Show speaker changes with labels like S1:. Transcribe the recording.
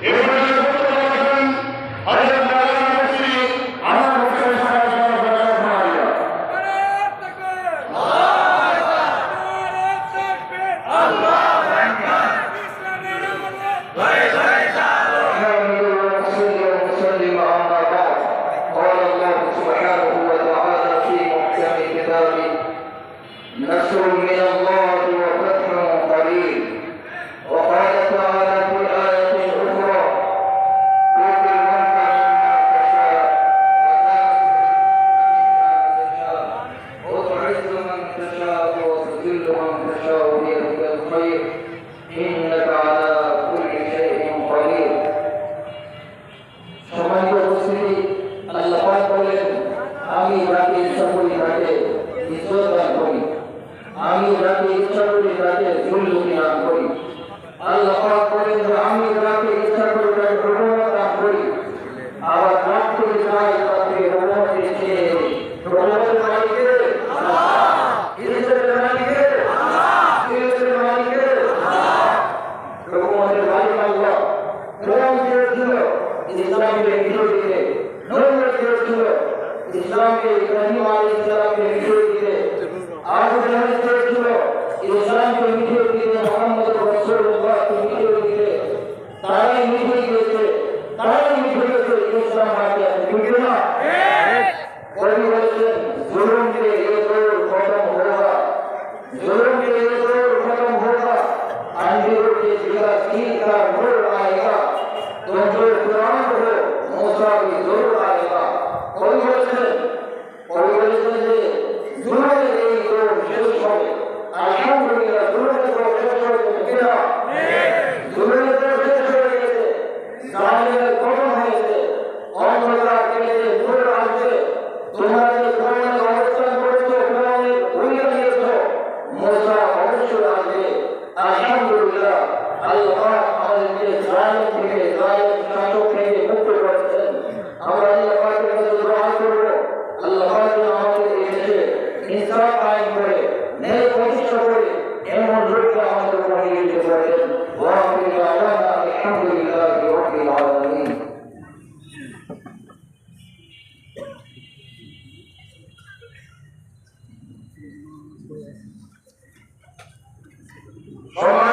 S1: Eu আল্লাহ পাক বলেন, যে আমি যাকে ইচ্ছা করি তাকে প্রবণতা করি, আবার যার থেকে চাই তাকে রহমত দিচ্ছে রহমতের মালিকে ইজ্জতের মালিকে ইজ্জতের মালিকে রহমতের মালিক আল্লাহ। কোরআন দিয়েছিল ইসলামকে বিজয় দিতে মিলিটারি রয়েছে তারাই মিলিটারি রয়েছে ইসলাম মাটি আছে ঠিক না? হ্যাঁ। কবি বলেছেন জুলুম কে এ দৌর খতম হোগা জুলুম কে জালিমের পতন হয়েছে। অন্ধকার কেটে নূর আসবে তোমরা যে কোরআনে অবস্থান করেছ আসবে। আলহামদুলিল্লাহ, আল্লাহ আমাদেরকে জালিম থেকে সবাই